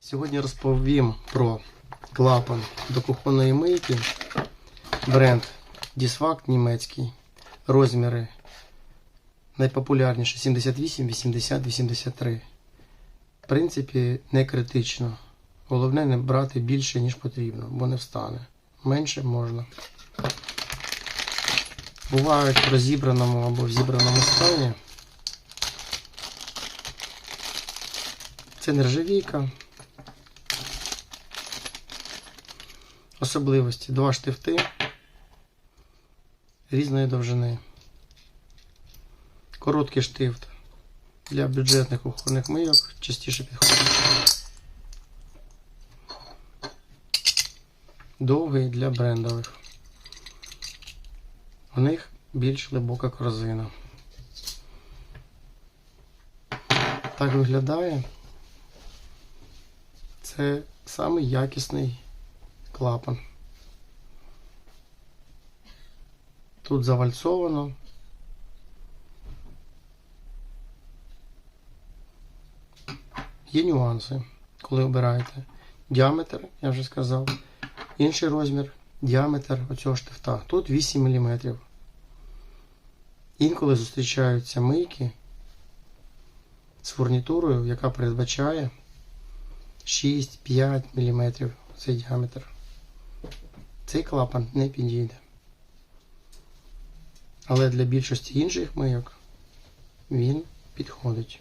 Сьогодні розповім про клапан до кухонної мийки. Бренд Disfact німецький. Розміри найпопулярніші 78, 80, 83. В принципі, не критично. Головне не брати більше, ніж потрібно, бо не встане. Менше можна. Бувають в розібраному або в зібраному стані. Це нержавійка. Особливості. Два штифти різної довжини. Короткий штифт для бюджетних кухонних мийок частіше підходить. Довгий для брендових. У них більш глибока корзина. Так виглядає. Це самий якісний клапан. Тут завальцовано. Є нюанси, коли обираєте діаметр, я вже сказав, інший розмір, діаметр оцього штифта. Тут 8 мм. Інколи зустрічаються мийки з фурнітурою, яка передбачає 6-5 мм цей діаметр. Цей клапан не підійде. Але для більшості інших мийок він підходить.